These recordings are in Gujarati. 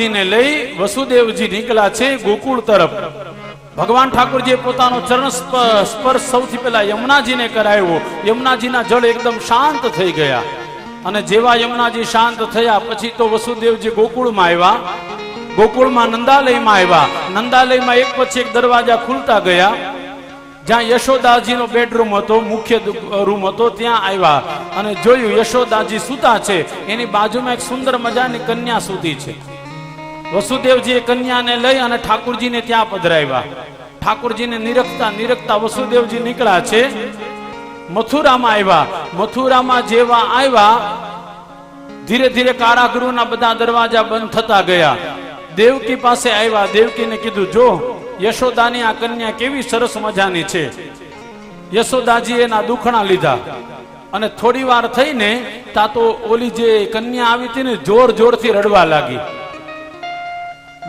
ઠાકુરજીને લઈ વસુદેવજી નીકળ્યા છે ગોકુળ તરફ. ભગવાન ઠાકુરજીએ પોતાનો ચરણ સ્પર્શ સૌથી પહેલા યમુનાજીને કરાવ્યો. યમુનાજીના જળ એકદમ શાંત થઈ ગયા. અને જેવા યમુનાજી શાંત થયા, પછી તો વસુદેવજી ગોકુળમાં આવ્યા. ગોકુળમાં નંદાલયમાં આવ્યા. નંદાલયમાં એક પછી એક દરવાજા ખુલતા ગયા. જ્યાં યશોદાજીનો બેડરૂમ હતો, મુખ્ય રૂમ હતો, ત્યાં આવ્યા. અને જોયું યશોદાજી સૂતા છે. એની બાજુમાં એક સુંદર મજાની કન્યા સૂતી છે. વસુદેવજીએ કન્યાને લઈ અને ઠાકુરજીને ત્યાં પધરાવ્યા. ઠાકુરજીને નિરખતા નિરખતા વસુદેવજી નીકળ્યા છે. મથુરામાં આવ્યા. મથુરામાં જેવા આવ્યા, ધીરે ધીરે કારાગૃહના બધા દરવાજા બંધ થતા ગયા. દેવકી પાસે આવ્યા. દેવકીને કીધું, જો, યશોદાની આ કન્યા કેવી સરસ મજાની છે. યશોદાજી એના દુખણા લીધા. અને થોડી વાર થઈને તા તો ઓલી જે કન્યા આવી હતી ને, જોર જોરથી રડવા લાગી.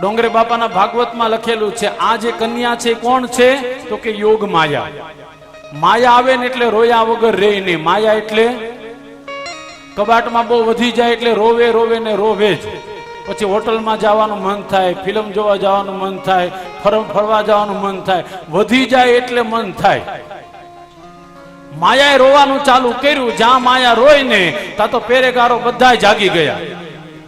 ડોંગરે બાપાના ભાગવતમાં લખેલું છે, આ જે કન્યા છે, કોણ છે? તો કે યોગ માયા. માયા આવે ને એટલે રોયા વગર રે નહીં માયા એટલે કબાટમાં બહુ વધી જાય એટલે રોવે રોવે ને રોવે જ. પછી હોટલમાં જવાનું મન થાય, ફિલ્મ જોવા જવાનું મન થાય ફરમ ફરવા જવાનું મન થાય. વધી જાય એટલે મન થાય. માયાએ રોવાનું ચાલુ કર્યું. જ્યાં માયા રોય ને, ત્યાં તો પેરેગારો બધા જાગી ગયા.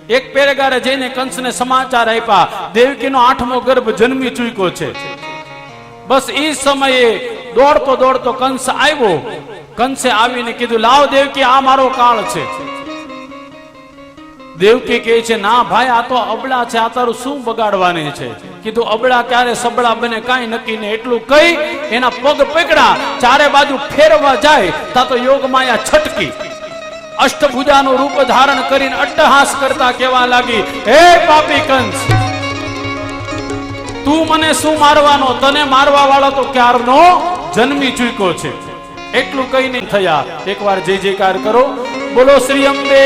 એક પેરેગારે જઈને કંસને સમાચાર આપ્યા, દેવકીનો આઠમો ગર્ભ જન્મી ચૂક્યો છે. બસ એ સમયે દોડતો દોડતો કંસ આવ્યો. કંસે આવીને કીધું, લાવ દેવકી, આ મારો કાળ છે. દેવકી કહે છે, ના ભાઈ, આ તો અબળા છે, આ તારું શું બગાડવાની છે? કીધું, અબળા ક્યારે સબળા બને કાંઈ નક્કી ને એટલું કઈ એના પગ પકડા, ચારે બાજુ ફેરવા જાય, તા તો યોગ માયા છટકી. અષ્ટભુજાનું રૂપ ધારણ કરીને અટ્ટહાસ કરતા કેવા લાગી, હે પાપી કંસ, તું મને શું મારવાનો? તને મારવા વાળો તો ક્યારનો જન્મી ચૂક્યો છે. એટલું કઈ નહીં થયા. એકવાર જય જયકાર કરો. બોલો, શ્રી અંબે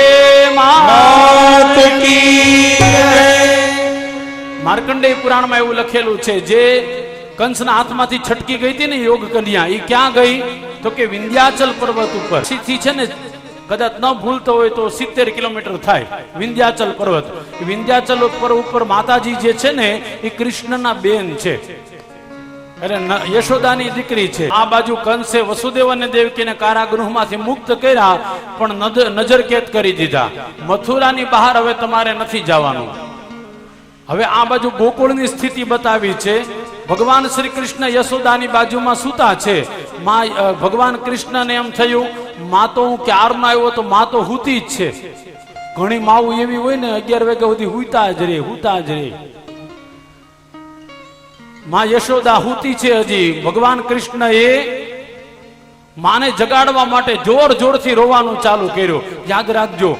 માર્કંડેય પુરાણમાં એવું લખેલું છે, જે કંસના હાથમાંથી છટકી ગઈ હતી ને યોગ કન્યા એ ક્યાં ગઈ? તો કે વિંધ્યાચલ પર્વત ઉપર. થી છે ને કદાચ ન ભૂલતો હોય તો સિત્તેર કિલોમીટર થાય. વિંધ્યાચલ પર્વત. વિંધ્યાચલ ઉપર ઉપર માતાજી જે છે ને, એ કૃષ્ણના બેન છે. અરે યશોદાની દીકરી છે. આ બાજુ કંસે વસુદેવ અને દેવકીને કારાગૃહમાંથી મુક્ત કર્યા, પણ નજર નજરકેદ કરી દીધા. મથુરાની બહાર હવે તમારે નથી જવાનું. હવે આ બાજુ ગોકુળની સ્થિતિ બતાવી છે. ભગવાન શ્રી કૃષ્ણ યશોદાની બાજુમાં સૂતા છે. માં ભગવાન કૃષ્ણને એમ થયું, માં તો હું ક્યારનો આવ્યો તો માં તો હુતી જ છે. ઘણી માવું એવી હોય ને, અગિયાર વાગ્યા સુધી હુતા જ રે, હુતા જ રે. માં યશોદા હુતી છે હજી. ભગવાન કૃષ્ણ એ માને જગાડવા માટે જોર જોરથી રોવાનું ચાલુ કર્યું. યાદ રાખજો,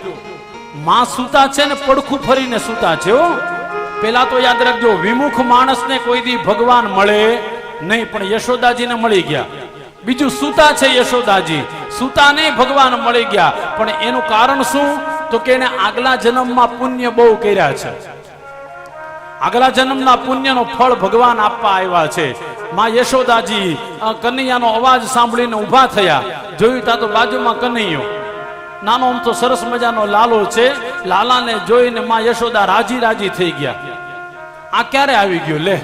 માં સૂતા છે ને, પડખું ફરીને સૂતા છે, હો. પેલા તો યાદ રાખજો, વિમુખ માણસને કોઈ દી ભગવાન મળે નહીં, પણ યશોદાજીને મળી ગયા. બીજું સૂતા છે યશોદાજી. સૂતા નહીં ભગવાન મળી ગયા. પણ એનું કારણ શું? તો કે એને આગલા જન્મમાં પુણ્ય બહુ કર્યા છે. આગલા જન્મના પુણ્યનો ફળ ભગવાન આપવા આવ્યા છે. માં યશોદાજી કનૈયાનો અવાજ સાંભળીને ઊભા થયા. જોયું તા તો બાજુમાં કનૈયો. નાનો આમ તો સરસ મજાનો લાલો છે. લાલાને જોઈને માં યશોદા રાજી રાજી થઈ ગયા. આ ક્યારે આવી ગયું? લે.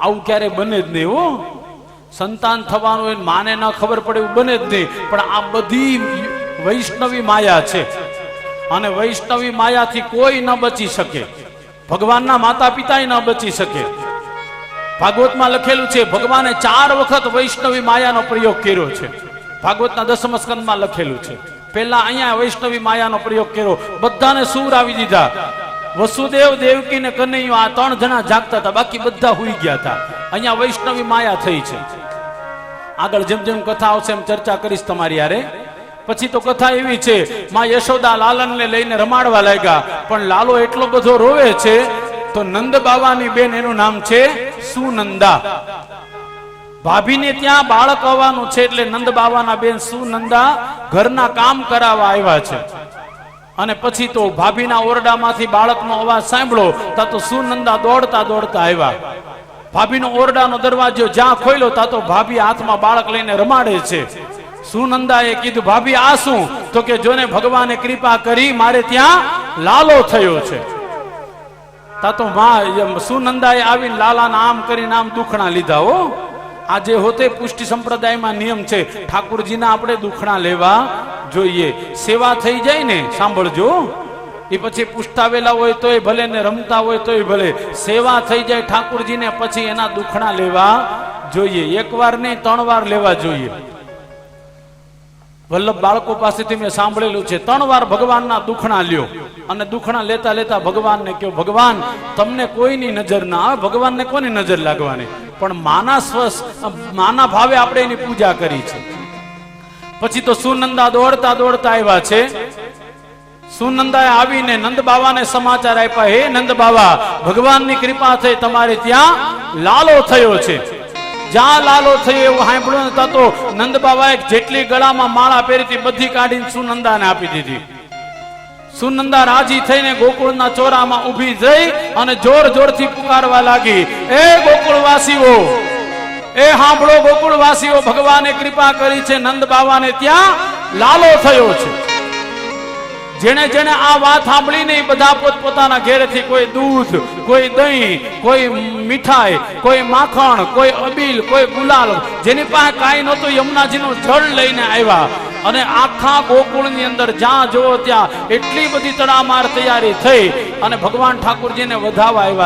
આવું ક્યારે બને જ નહીં હો. સંતાન થવાનું હોય માને ન ખબર પડે એવું બને જ નહીં. પણ આ બધી વૈષ્ણવી માયા છે. અને વૈષ્ણવી માયાથી કોઈ ન બચી શકે. ભગવાનના માતા પિતા ન બચી શકે. ભાગવતમાં લખેલું છે, ભગવાને ચાર વખત વૈષ્ણવી માયાનો પ્રયોગ કર્યો છે. ભાગવતના દસમ સ્કંદમાં લખેલું છે. પહેલા અહીંયા વૈષ્ણવી માયાનો પ્રયોગ કર્યો. બધાને સૂર આવી દીધા. વસુદેવ દેવકી ને કનૈયો આ ત્રણ જણા જાગતા હતા. બાકી બધા હુઈ ગયા હતા. અહીંયા વૈષ્ણવી માયા થઈ છે. આગળ જેમ જેમ કથા આવશે એમ ચર્ચા કરીશ તમારી યારે પછી તો કથા એવી છે, માં યશોદા લાલન ને લઈને રમાડવા લાગ્યા. પણ લાલો એટલો બધો રોવે છે, તો નંદ બાવાની બેન એનું નામ છે સુનંદા. ભાભીને ત્યાં બાળક આવવાનું છે એટલે નંદ બાવાના બેન સુનંદા ઘરના કામ કરાવવા આવ્યા છે. અને પછી તો ભાભીના ઓરડામાંથી બાળકનો અવાજ સાંભળો, તા તો સુનંદા દોડતા દોડતા આવ્યા. ભાભીનો ઓરડાનો દરવાજો જ્યાં ખોલ્યો, તા તો ભાભી હાથમાં બાળક લઈને રમાડે છે. સુનંદાએ કીધું, ભાભી, આ શું? તો કે જોને ભગવાને કૃપા કરી, મારે ત્યાં લાલો થયો છે. તા તો માં સુનંદાએ આવીને લાલાના આમ કરીને આમ દુખણા લીધા હો. આજે હોતે પુષ્ટિ સંપ્રદાયમાં નિયમ છે, ઠાકુરજીના આપણે દુખણા લેવા જોઈએ. સેવા થઈ જાય ને, સાંભળજો. એ પછી પુષ્ટાવેલા હોય તોય ભલે ને રમતા હોય તોય ભલે. સેવા થઈ જાય ઠાકુરજીને પછી એના દુખણા લેવા જોઈએ. એક વાર નહીં, ત્રણ વાર લેવા જોઈએ. વલ્લભ બાળકો પાસેથી મેં સાંભળેલું છે, ત્રણ વાર ભગવાનના દુખણા લ્યો. અને દુખણા લેતા લેતા ભગવાનને કહ્યું ભગવાન, તમને કોઈની નજર ના આવે, ભગવાનને કોની નજર લાગવાની? પણ માના સ્વસ, માના ભાવે આપણે એની પૂજા કરી છે. પછી તો સુનંદા દોડતા દોડતા આવ્યા છે. સુનંદાએ આવીને નંદ બાવાને સમાચાર આપ્યા, હે નંદ બાવા, ભગવાનની કૃપા થઈ તમારે ત્યાં લાલો થયો છે. જ્યાં લાલો થયો એવું સાંભળ્યું નતા તો નંદ બાવાએ જેટલી ગળામાં માળા પહેરી બધી કાઢીને સુનંદાને આપી દીધી. સુનંદા રાજી થઈને ગોકુળના ચોરામાં ઊભી થઈ અને જોર જોરથી પુકારવા લાગી. એ ગોકુળવાસીઓ, એ હાંભળો ગોકુળવાસીઓ, ભગવાને કૃપા કરી છે, નંદ બાવાને ત્યાં લાલો થયો છે. જેને જેને આ વાત સાંભળીને નહીં બધા પોતપોતાના ઘેરેથી કોઈ દૂધ, કોઈ દહીં, કોઈ મીઠાઈ, કોઈ માખણ, કોઈ અબીલ, કોઈ ગુલાલ, જેની પાસે કાંઈ નહોતું, યમુનાજીનું જળ લઈને આવ્યા. અને આખા ગોકુળની અંદર જ્યાં જોવો ત્યાં એટલી બધી તડામાર તૈયારી થઈ અને ભગવાન ઠાકુરજીને વધાવા આવ્યા